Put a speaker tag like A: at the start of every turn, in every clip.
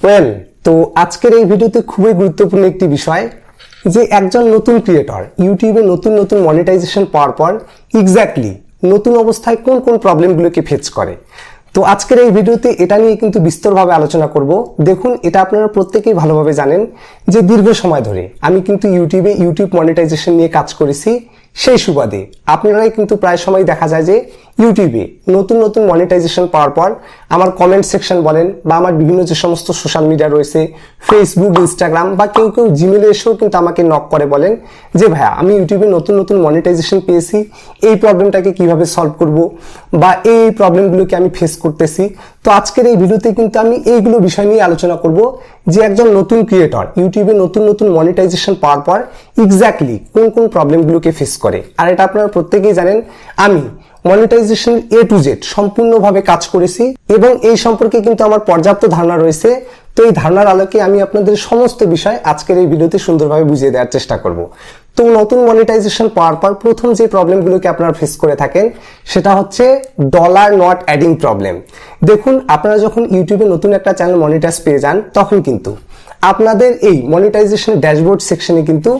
A: Well তো আজকের এই ভিডিওতে খুবই গুরুত্বপূর্ণ একটি বিষয় যে একজন নতুন ক্রিয়েটর ইউটিউবে নতুন নতুন মনিটাইজেশন পাওয়ার পর এক্স্যাক্টলি নতুন অবস্থায় কোন কোন প্রবলেমগুলোকে ফেস করে। তো আজকের এই ভিডিওতে এটা নিয়ে কিন্তু বিস্তরভাবে আলোচনা করব। দেখুন, এটা আপনারা প্রত্যেকেই ভালোভাবে জানেন যে দীর্ঘ সময় ধরে আমি কিন্তু ইউটিউবে ইউটিউব মনিটাইজেশন নিয়ে কাজ করেছি। সেই সুবাদে আপনারাই কিন্তু প্রায় সময় দেখা যায় যে ইউটিউবে নতুন নতুন মনিটাইজেশন পাওয়ার পর আমার কমেন্ট সেকশন বলেন বা আমার বিভিন্ন যে সমস্ত সোশ্যাল মিডিয়া রয়েছে ফেসবুক ইনস্টাগ্রাম বা কেউ কেউ জিমেলে এসেও কিন্তু আমাকে নক করে বলেন যে, ভাইয়া, আমি ইউটিউবে নতুন নতুন মনিটাইজেশন পেয়েছি, এই প্রবলেমটাকে কীভাবে সলভ করব বা এই প্রবলেমগুলোকে আমি ফেস করতেছি? তো আজকের এই ভিডিওতে কিন্তু আমি এইগুলো বিষয় নিয়ে আলোচনা করব যে, একজন নতুন ক্রিয়েটর ইউটিউবে নতুন নতুন মনিটাইজেশন পাওয়ার পর এক্স্যাক্টলি কোন কোন প্রবলেমগুলোকে ফেস করে। আর এটা আপনারা প্রত্যেকেই জানেন, আমি মনিটাইজেশন এ টু জেড সম্পূর্ণভাবে কাজ করেছি এবং এই সম্পর্কে কিন্তু আমার পর্যাপ্ত ধারণা রয়েছে। তো এই ধারণার আলোকে আমি আপনাদের সমস্ত বিষয় আজকের এই ভিডিওতে সুন্দরভাবে বুঝিয়ে দেওয়ার চেষ্টা করব। তো নতুন মনিটাইজেশন পাওয়ার পর প্রথম যে প্রবলেমগুলোকে আপনারা ফেস করে থাকেন, সেটা হচ্ছে ডলার নট অ্যাডিং প্রবলেম দেখুন, আপনারা যখন ইউটিউবে নতুন একটা চ্যানেল মনিটাইজ পেয়ে যান, তখন কিন্তু আপনাদের এই মনিটাইজেশন ড্যাশবোর্ড সেকশনে কিন্তু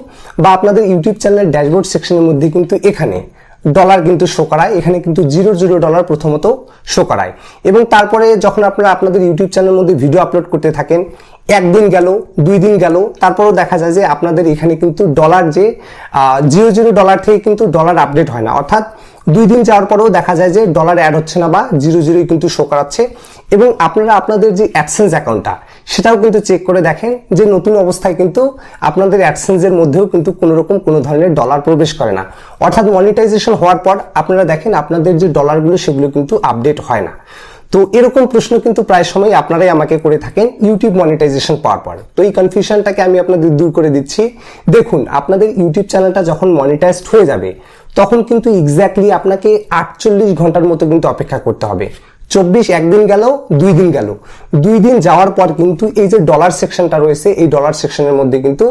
A: বা আপনাদের ইউটিউব চ্যানেলের ড্যাশবোর্ড সেকশনের মধ্যে কিন্তু এখানে ডলার কিন্তু শো করায়, এখানে কিন্তু জিরো জিরো ডলার প্রথমত শো করায়। এবং তারপরে যখন আপনারা আপনাদের ইউটিউব চ্যানেলের মধ্যে ভিডিও আপলোড করতে থাকেন, একদিন গেল, দুই দিন গেল, তারপরেও দেখা যায় যে আপনাদের এখানে কিন্তু ডলার যে জিরো জিরো ডলার থেকে কিন্তু ডলার আপডেট হয় না। অর্থাৎ দুই দিন যাওয়ার পরেও দেখা যায় যে ডলার অ্যাড হচ্ছে না বা জিরো জিরোই কিন্তু শো করাচ্ছে। এবং আপনারা আপনাদের যে অ্যাডসেন্স অ্যাকাউন্টটা সেটাও কিন্তু চেক করে দেখেন যে নতুন অবস্থায় কিন্তু আপনাদের অ্যাডসেন্সের মধ্যেও কিন্তু কোনো রকম কোনো ধরনের ডলার প্রবেশ করে না। অর্থাৎ মনিটাইজেশন হওয়ার পর আপনারা দেখেন আপনাদের যে ডলারগুলো সেগুলো কিন্তু আপডেট হয় না। তো এরকম প্রশ্ন কিন্তু প্রায় সময় আপনারাই আমাকে করে থাকেন ইউটিউব মনিটাইজেশন পাওয়ার পর। তো এই কনফিউশনটাকে আমি আপনাদের দূর করে দিচ্ছি। দেখুন, আপনাদের ইউটিউব চ্যানেলটা যখন মনিটাইজড হয়ে যাবে তখন কিন্তু এক্স্যাক্টলি আপনাকে আটচল্লিশ ঘণ্টার মতো কিন্তু অপেক্ষা করতে হবে। চব্বিশ একদিন গেল, দুই দিন গেল। দুই দিন যাওয়ার পর কিন্তু এই যে ডলার সেকশনটা রয়েছে, এই ডলার সেকশনের মধ্যে কিন্তু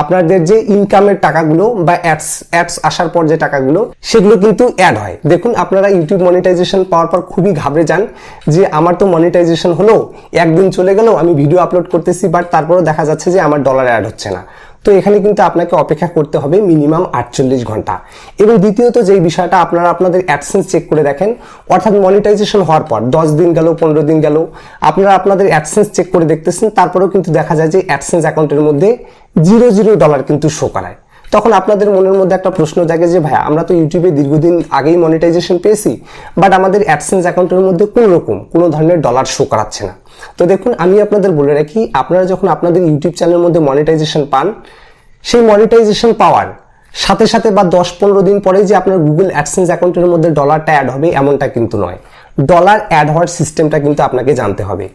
A: আপনাদের যে ইনকামের টাকাগুলো বা অ্যাডস অ্যাডস আসার পর যে টাকাগুলো, সেগুলো কিন্তু অ্যাড হয়। দেখুন, আপনারা ইউটিউব মনিটাইজেশন পাওয়ার পর খুবই ঘাবড়ে যান যে আমার তো মনিটাইজেশন হলো, একদিন চলে গেল, আমি ভিডিও আপলোড করতেছি বাট তারপরেও দেখা যাচ্ছে যে আমার ডলার অ্যাড হচ্ছে না। তো এখানে কিন্তু আপনাকে অপেক্ষা করতে হবে মিনিমাম আটচল্লিশ ঘণ্টা। এবং দ্বিতীয়ত যেই বিষয়টা আপনারা আপনাদের অ্যাডসেন্স চেক করে দেখেন, অর্থাৎ মনিটাইজেশন হওয়ার পর, দশ দিন গেল, পনেরো দিন গেল, আপনারা আপনাদের অ্যাডসেন্স চেক করে দেখতেছেন, তারপরেও কিন্তু দেখা যায় যে অ্যাডসেন্স অ্যাকাউন্টের মধ্যে জিরো জিরো ডলার কিন্তু শো করায়। তখন আপনাদের মনের মধ্যে একটা প্রশ্ন জাগে যে ভাই আমরা তো ইউটিউবে দীর্ঘদিন আগেই মনিটাইজেশন পেয়েছি বাট আমাদের অ্যাডসেন্স অ্যাকাউন্টের মধ্যে কোনো রকম কোনো ধরনের ডলার শো করাচ্ছে না। তো দেখুন, আমি আপনাদের বলে রাখি, আপনারা যখন আপনাদের ইউটিউব চ্যানেলের মধ্যে মনিটাইজেশন পান, সেই মনিটাইজেশন পাওয়ার সাথে সাথে বা দশ পনেরো দিন পরে যে আপনার গুগল অ্যাডসেন্স অ্যাকাউন্টের মধ্যে ডলারটা অ্যাড হবে, এমনটা কিন্তু নয়। ডলার অ্যাড হওয়ার সিস্টেমটা কিন্তু আপনাকে জানতে হবে।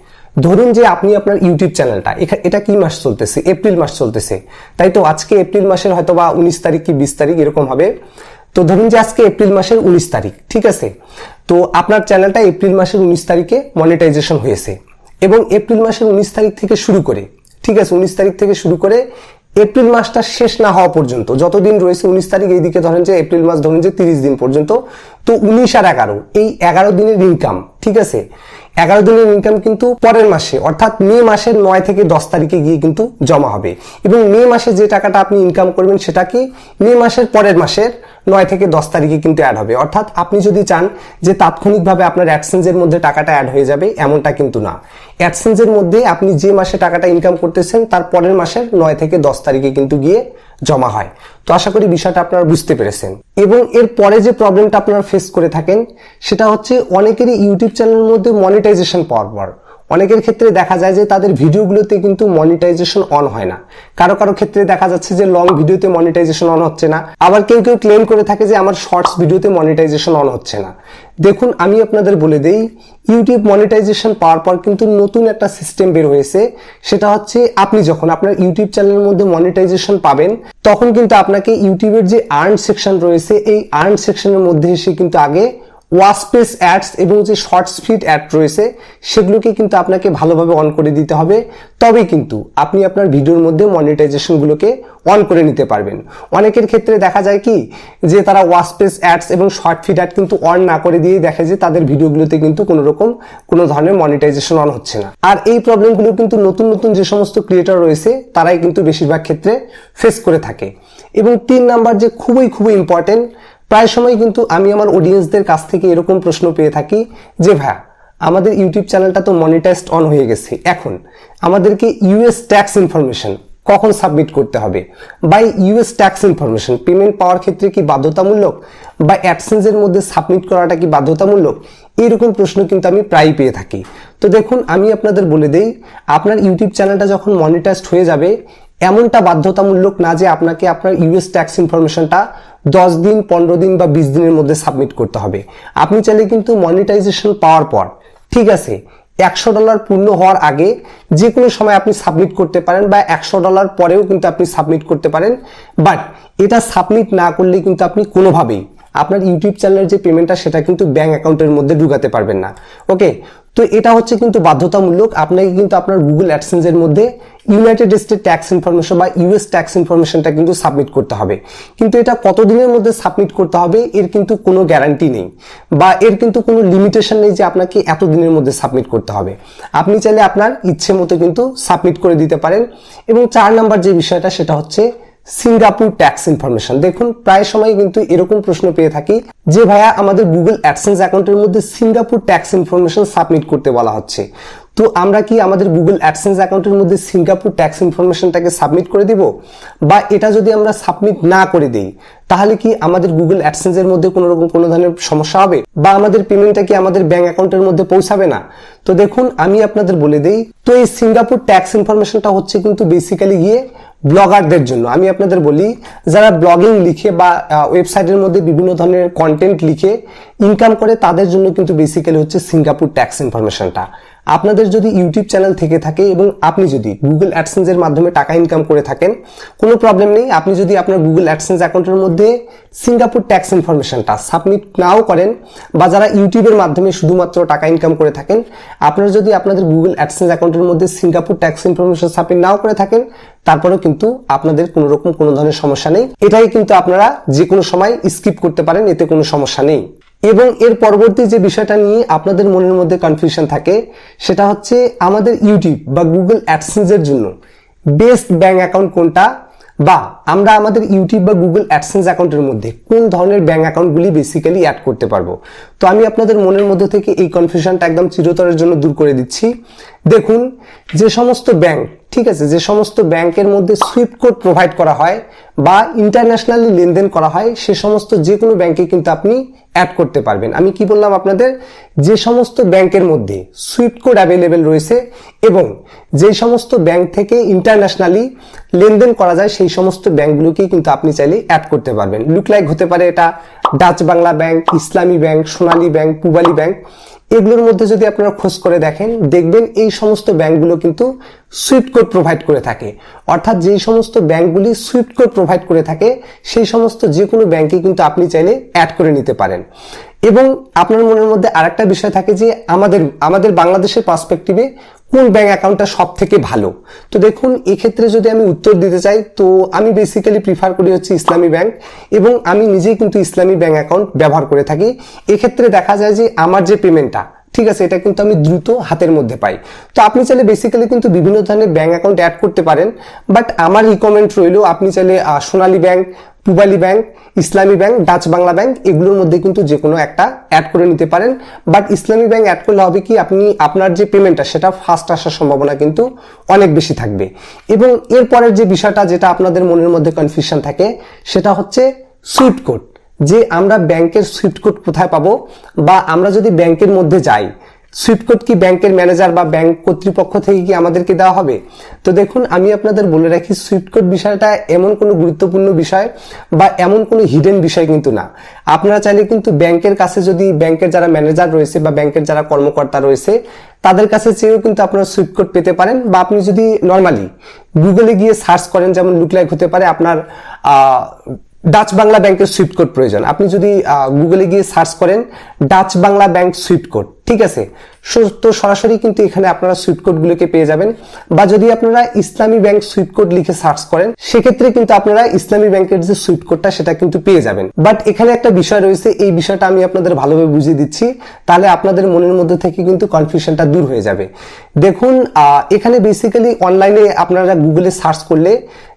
A: ধরুন যে আপনি আপনার ইউটিউব চ্যানেলটা এটা কি মাস চলতেছে? এপ্রিল মাস চলতেছে। তাই তো আজকে এপ্রিল মাসের হয়তো বা উনিশ তারিখ কি বিশ তারিখ, এরকম হবে। তো ধরুন যে আজকে এপ্রিল মাসের উনিশ তারিখ, ঠিক আছে? তো আপনার চ্যানেলটা এপ্রিল মাসের উনিশ তারিখে মনিটাইজেশন হয়েছে। এবং এপ্রিল মাসের উনিশ তারিখ থেকে শুরু করে, ঠিক আছে, উনিশ তারিখ থেকে শুরু করে এপ্রিল মাসটা শেষ না হওয়া পর্যন্ত, যতদিন রয়েছে উনিশ তারিখ, এইদিকে ধরেন যে এপ্রিল মাস ধরেন যে তিরিশ দিন পর্যন্ত, তো উনিশ আর এগারো, এই এগারো দিনের ইনকাম ঠিক আছে? এগারো দিনের ইনকাম কিন্তু পরের মাসে, অর্থাৎ মে মাসের নয় থেকে দশ তারিখে গিয়ে কিন্তু জমা হবে। এবং মে মাসে যে টাকাটা আপনি ইনকাম করবেন, সেটা কি মে মাসের পরের মাসের নয় থেকে দশ তারিখে কিন্তু অ্যাড হবে। অর্থাৎ আপনি যদি চান যে তাৎক্ষণিকভাবে আপনার অ্যাডসেন্সের মধ্যে টাকাটা অ্যাড হয়ে যাবে, এমনটা কিন্তু না। অ্যাডসেন্সের মধ্যে আপনি যে মাসে টাকাটা ইনকাম করতেছেন, তার পরের মাসের নয় থেকে দশ তারিখে কিন্তু গিয়ে জমা হয়। তো আশা করি বিষয়টা আপনারা বুঝতে পেরেছেন। এবং এর পরে যে প্রবলেমটা আপনারা ফেস করে থাকেন, সেটা হচ্ছে অনেকেরই ইউটিউব চ্যানেলের মধ্যে মনিটাইজেশন পাওয়ার অনেকের ক্ষেত্রে দেখা যায় যে তাদের ভিডিওগুলোতে কিন্তু মনিটাইজেশন অন হয় না। কারও কারও ক্ষেত্রে দেখা যাচ্ছে যে লং ভিডিওতে মনিটাইজেশন অন হচ্ছে না। আবার কেউ কেউ ক্লেম করে থাকে যে আমার শর্টস ভিডিওতে মনিটাইজেশন অন হচ্ছে না। দেখুন, আমি আপনাদের বলে দেই ইউটিউব মনিটাইজেশন পাওয়ার পর কিন্তু নতুন একটা সিস্টেম বের হয়েছে। সেটা হচ্ছে আপনি যখন আপনার ইউটিউব চ্যানেলের মধ্যে মনিটাইজেশন পাবেন, তখন কিন্তু আপনাকে ইউটিউবের যে আর্ন সেকশন রয়েছে, এই আর্ন সেকশনের মধ্যে এসে কিন্তু আগে ওয়াসপেস অ্যাডস এবং যে শর্টস ফিট অ্যাড রয়েছে, সেগুলোকে কিন্তু আপনাকে ভালোভাবে অন করে দিতে হবে। তবেই কিন্তু আপনি আপনার ভিডিওর মধ্যে মনিটাইজেশনগুলোকে অন করে নিতে পারবেন। অনেকের ক্ষেত্রে দেখা যায় কি, যে তারা ওয়াসপেস অ্যাডস এবং শর্ট ফিড অ্যাড কিন্তু অন না করে দিয়েই দেখে যে তাদের ভিডিওগুলোতে কিন্তু কোনো রকম কোনো ধরনের মনিটাইজেশন অন হচ্ছে না। আর এই প্রবলেমগুলো কিন্তু নতুন নতুন যে সমস্ত ক্রিয়েটর রয়েছে, তারাই কিন্তু বেশিরভাগ ক্ষেত্রে ফেস করে থাকে। এবং তিন নাম্বার যে খুবই খুবই ইম্পর্টেন্ট প্রায় সময় কিন্তু আমি আমার অডিয়েন্সদের কাছ থেকে এরকম প্রশ্ন পেয়ে থাকি যে, ভাইয়া, আমাদের ইউটিউব চ্যানেলটা তো মনিটাইজড অন হয়ে গেছে। এখন আমাদেরকে ইউএস ট্যাক্স ইনফরমেশন কখন সাবমিট করতে হবে? বা ইউএস ট্যাক্স ইনফরমেশন পেমেন্ট পাওয়ার ক্ষেত্রে কি বাধ্যতামূলক? বা অ্যাডসেন্সের মধ্যে সাবমিট করাটা কি বাধ্যতামূলক? এইরকম প্রশ্ন কিন্তু আমি প্রায় পেয়ে থাকি। তো দেখুন, আমি আপনাদের বলে দেই, আপনার ইউটিউব চ্যানেলটা যখন মনিটাইজড হয়ে যাবে, এমনটা বাধ্যতামূলক না যে আপনাকে আপনার ইউএস ট্যাক্স ইনফরমেশনটা দশ দিন, পনেরো দিন বা বিশ দিনের মধ্যে সাবমিট করতে হবে। আপনি চাইলে কিন্তু মনিটাইজেশন পাওয়ার পর, ঠিক আছে, একশো ডলার পূর্ণ হওয়ার আগে যে কোনো সময় আপনি সাবমিট করতে পারেন বা একশো ডলার পরেও কিন্তু আপনি সাবমিট করতে পারেন। বাট এটা সাবমিট না করলে কিন্তু আপনি কোনোভাবেই আপনার ইউটিউব চ্যানেলের যে পেমেন্টটা সেটা কিন্তু ব্যাঙ্ক অ্যাকাউন্টের মধ্যে ঢুকাতে পারবেন না। ওকে তো এটা হচ্ছে কিন্তু বাধ্যতামূলক। আপনাকে কিন্তু আপনার গুগল অ্যাডসেন্সের মধ্যে ইউনাইটেড স্টেট ট্যাক্স ইনফরমেশন বা ইউএস ট্যাক্স ইনফরমেশনটা কিন্তু সাবমিট করতে হবে। কিন্তু এটা কতদিনের মধ্যে সাবমিট করতে হবে, এর কিন্তু কোনো গ্যারান্টি নেই। বা এর কিন্তু কোনো লিমিটেশন নেই যে আপনাকে এত দিনের মধ্যে সাবমিট করতে হবে। আপনি চাইলে আপনার ইচ্ছে মতো কিন্তু সাবমিট করে দিতে পারেন। এবং চার নাম্বার যে বিষয়টা, সেটা হচ্ছে সিঙ্গাপুর ট্যাক্স ইনফরমেশন দেখুন, প্রায় সময় কিন্তু এরকম প্রশ্ন পেয়ে থাকি যে, ভাইয়া, আমাদের গুগল অ্যাডসেন্স অ্যাকাউন্টের মধ্যে সিঙ্গাপুর ট্যাক্স ইনফরমেশন সাবমিট করতে বলা হচ্ছে। তো আমরা কি আমাদের গুগল অ্যাডসেন্স অ্যাকাউন্টের মধ্যে সিঙ্গাপুর ট্যাক্স ইনফরমেশনটাকে সাবমিট করে দিব? বা এটা যদি আমরা সাবমিট না করে দিই, তাহলে কি আমাদের গুগল অ্যাডসেন্সের মধ্যে কোনো রকম কোনো ধরনের সমস্যা হবে? বা আমাদের পেমেন্টটা কি আমাদের ব্যাংক অ্যাকাউন্টের মধ্যে পৌঁছাবে না? তো দেখুন, আমি আপনাদের বলে দেই, তো এই সিঙ্গাপুর ট্যাক্স ইনফরমেশনটা হচ্ছে কিন্তু বেসিক্যালি গিয়ে ব্লগারদের জন্য। আমি আপনাদের বলি, যারা ব্লগিং লিখে বা ওয়েবসাইটের মধ্যে বিভিন্ন ধরনের কন্টেন্ট লিখে ইনকাম করে, তাদের জন্য কিন্তু বেসিক্যালি হচ্ছে সিঙ্গাপুর ট্যাক্স ইনফরমেশনটা আপনাদের যদি ইউটিউব চ্যানেল থেকে থাকে এবং আপনি যদি গুগল অ্যাডসেন্সের মাধ্যমে টাকা ইনকাম করে থাকেন, কোনো প্রবলেম নেই। আপনি যদি আপনার গুগল অ্যাডসেন্স অ্যাকাউন্টের মধ্যে সিঙ্গাপুর ট্যাক্স ইনফরমেশনটা সাবমিট নাও করেন বা যারা ইউটিউবের মাধ্যমে শুধুমাত্র টাকা ইনকাম করে থাকেন, আপনারা যদি আপনাদের গুগল অ্যাডসেন্স অ্যাকাউন্টের মধ্যে সিঙ্গাপুর ট্যাক্স ইনফরমেশন সাবমিট নাও করে থাকেন তারপরেও কিন্তু আপনাদের কোনো রকম কোনো ধরনের সমস্যা নেই। এটাই কিন্তু আপনারা যে কোনো সময় স্কিপ করতে পারেন, এতে কোনো সমস্যা নেই। এবং এর পরবর্তী যে বিষয়টা নিয়ে আপনাদের মনের মধ্যে কনফিউশন থাকে, সেটা হচ্ছে আমাদের ইউটিউব বা গুগল অ্যাডসেন্সের জন্য বেস্ট ব্যাংক অ্যাকাউন্ট কোনটা বা আমরা আমাদের ইউটিউব বা গুগল অ্যাডসেন্স অ্যাকাউন্টের মধ্যে কোন ধরনের ব্যাংক অ্যাকাউন্টগুলি বেসিক্যালি অ্যাড করতে পারব। তো আমি আপনাদের মনের মধ্যে থেকে এই কনফিউশনটা একদম চিরতরের জন্য দূর করে দিচ্ছি। দেখুন, যে সমস্ত ব্যাংক ঠিক আছে যে সমস্ত ব্যাংকের মধ্যে সুইফট কোড প্রোভাইড করা হয় বা ইন্টারন্যাশনালি লেনদেন করা হয়, সে সমস্ত যে কোনো ব্যাংকে কিন্তু আপনি অ্যাড করতে পারবেন। আমি কি বললাম আপনাদের? যে সমস্ত ব্যাংকের মধ্যে সুইফট কোড অ্যাভেলেবেল রয়েছে এবং যে সমস্ত ব্যাংক থেকে ইন্টারন্যাশনালি লেনদেন করা যায়, সেই সমস্ত ব্যাংকগুলোকেই কিন্তু আপনি চাইলে অ্যাড করতে পারবেন। লুক লাইক হতে পারে এটা Dutch Bangla bank Islami bank Sonali bank Pubali bank এগুলোর মধ্যে যদি আপনারা খোঁজ করে দেখেন, দেখবেন এই সমস্ত ব্যাংকগুলো কিন্তু সুইফট কোড প্রোভাইড করে থাকে। অর্থাৎ যেই সমস্ত ব্যাংকগুলি সুইফট কোড প্রোভাইড করে থাকে, সেই সমস্ত যে কোনো ব্যাংকে কিন্তু আপনি চাইলে অ্যাড করে নিতে পারেন। এবং আপনার মনের মধ্যে আরেকটা বিষয় থাকে যে, আমাদের আমাদের বাংলাদেশের পার্সপেক্টিভে কোন ব্যাংক অ্যাকাউন্টটা সব থেকে ভালো? তো দেখুন, এক্ষেত্রে যদি আমি উত্তর দিতে চাই, তো আমি বেসিক্যালি প্রিফার করি হচ্ছে ইসলামী ব্যাংক এবং আমি নিজেই কিন্তু ইসলামী ব্যাংক অ্যাকাউন্ট ব্যবহার করে থাকি। এক্ষেত্রে দেখা যায় যে, আমার যে পেমেন্টটা ঠিক আছে, এটা কিন্তু আমি দ্রুত হাতের মধ্যে পাই। তো আপনি চাইলে বেসিক্যালি কিন্তু বিভিন্ন ধরনের ব্যাঙ্ক অ্যাকাউন্ট অ্যাড করতে পারেন বাট আমার রিকমেন্ড রইল আপনি চাইলে Sonali bank Pubali bank Islami bank Dutch Bangla bank এগুলোর মধ্যে কিন্তু যে কোনো একটা অ্যাড করে নিতে পারেন। বাট ইসলামী ব্যাংক অ্যাড করলে হবে কি, আপনি আপনার যে পেমেন্টটা সেটা ফার্স্ট আসার সম্ভাবনা কিন্তু অনেক বেশি থাকবে। এবং এরপরের যে বিষয়টা, যেটা আপনাদের মনের মধ্যে কনফিউশন থাকে, সেটা হচ্ছে সুইফট কোড যে আমরা ব্যাংকের সুইফট কোড কোথায় পাবো বা আমরা যদি ব্যাংকের মধ্যে যাই সুইফট কোড কি ব্যাংকের ম্যানেজার বা ব্যাংক কর্তৃপক্ষ থেকে কি আমাদেরকে দেওয়া হবে? তো দেখুন, আমি আপনাদের বলে রাখি সুইফট কোড বিষয়টা এমন কোনো গুরুত্বপূর্ণ বিষয় বা এমন কোনো হিডেন বিষয় কিন্তু না। আপনারা চাইলে কিন্তু ব্যাংকের কাছে যদি ব্যাংকের যারা ম্যানেজার রয়েছে বা ব্যাংকের যারা কর্মকর্তা রয়েছে, তাদের কাছে চেয়েও কিন্তু আপনারা সুইফট কোড পেতে পারেন বা আপনি যদি নর্মালি গুগলে গিয়ে সার্চ করেন, যেমন লুকলাইক হতে পারে আপনার ডাচ বাংলা ব্যাংকের সুইফট কোড প্রয়োজন। আপনি যদি গুগলে গিয়ে সার্চ করেন Dutch Bangla bank swift code ঠিক আছে? তো সরাসরি কিন্তু এখানে আপনারা সুইফট কোডগুলোকে পেয়ে যাবেন। বা যদি আপনারা ইসলামী ব্যাংক সুইফট কোড লিখে সার্চ করেন, সেক্ষেত্রে কিন্তু আপনারা ইসলামী ব্যাংকের যে সুইফট কোডটা সেটা কিন্তু পেয়ে যাবেন। বাট এখানে একটা বিষয় রয়েছে, এই বিষয়টা আমি আপনাদের ভালোভাবে বুঝিয়ে দিচ্ছি। তাহলে আপনাদের মনের মধ্যে থেকে কিন্তু কনফিউশনটা দূর হয়ে যাবে। দেখুন এখানে বেসিক্যালি অনলাইনে আপনারা গুগলে সার্চ করলে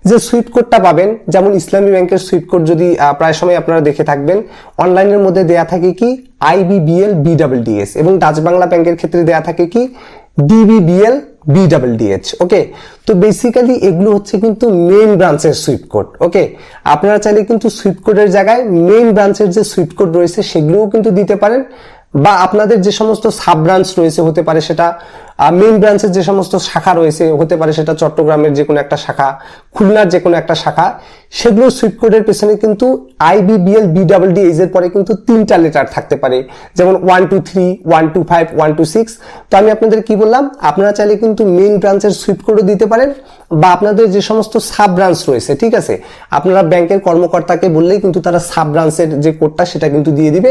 A: যে সুইট কোডটা পাবেন, যেমন ইসলামী ব্যাংকের সুইট কোড যদি প্রায় সময় আপনারা দেখে থাকবেন অনলাইনের মধ্যে দেয়া থাকে কি? আইবিবিএল বিডাব্লিউডিএস এবং ডাচ বাংলা ব্যাংকের ক্ষেত্রে দেয়া থাকে কি? ডিবিবিএল বিডাব্লিউডিএচ ওকে তো বেসিক্যালি এগুলো হচ্ছে কিন্তু মেইন ব্রাঞ্চের সুইপ কোড ওকে আপনারা চাইলে কিন্তু সুইপ কোডের জায়গায় মেইন ব্রাঞ্চের যে সুইপ কোড রয়েছে সেগুলোও কিন্তু দিতে পারেন বা আপনাদের যে সমস্ত সাব ব্রাঞ্চ রয়েছে হতে পারে সেটা মেইন ব্রাঞ্চের যে সমস্ত শাখা রয়েছে, হতে পারে সেটা চট্টগ্রামের যে কোনো একটা শাখা, খুলনার যে কোনো একটা শাখা, সেগুলো সুইফট কোডের পেছনে কিন্তু আইবিবিএল বিডাব্লিউডি এর পরে কিন্তু তিনটা লেটার থাকতে পারে। যেমন one two three one two five one two six তো আমি আপনাদের কি বললাম, আপনারা চাইলে কিন্তু মেইন ব্রাঞ্চের সুইফট কোডও দিতে পারেন, বা আপনাদের যে সমস্ত সাব ব্রাঞ্চ রয়েছে, ঠিক আছে? আপনারা ব্যাংকের কর্মকর্তাকে বললেই কিন্তু তারা সাব ব্রাঞ্চের যে কোডটা সেটা কিন্তু দিয়ে দিবে।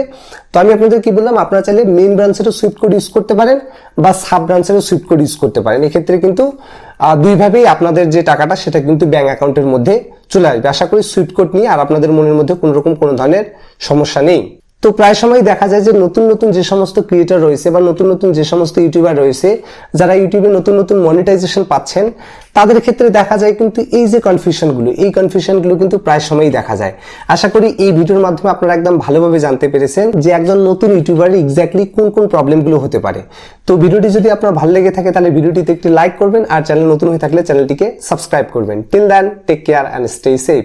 A: তো আমি আপনাদের কি বললাম, আপনারা চাইলে মেইন ব্রাঞ্চেরও সুইফট কোড ইউজ করতে পারেন, বা সাব ব্রাঞ্চেরও সুইফট কোড ইউজ করতে পারেন। এক্ষেত্রে কিন্তু দুইভাবেই আপনাদের যে টাকাটা, সেটা কিন্তু ব্যাঙ্ক অ্যাকাউন্টের মধ্যে চলে আসবে। আশা করি সুইফট কোড নিয়ে আর আপনাদের মনের মধ্যে কোনো রকম কোনো ধরনের সমস্যা নেই। তো প্রায় সময় দেখা যায় যে নতুন নতুন যে সমস্ত ক্রিয়েটার রয়েছে বা নতুন নতুন যে সমস্ত ইউটিউবার রয়েছে, যারা ইউটিউবে নতুন নতুন মনিটাইজেশন পাচ্ছেন তাদের ক্ষেত্রে দেখা যায় কিন্তু এই যে কনফিউশনগুলো এই কনফিউশনগুলো কিন্তু প্রায় সময়ই দেখা যায়। আশা করি এই ভিডিওর মাধ্যমে আপনারা একদম ভালোভাবে জানতে পেরেছেন যে একজন নতুন ইউটিউবারের এক্স্যাক্টলি কোন কোন প্রবলেমগুলো হতে পারে। তো ভিডিওটি যদি আপনার ভালো লেগে থাকে, তাহলে ভিডিওটিতে একটি লাইক করবেন আর চ্যানেল নতুন হয়ে থাকলে চ্যানেলটিকে সাবস্ক্রাইব করবেন। Till then take care and stay safe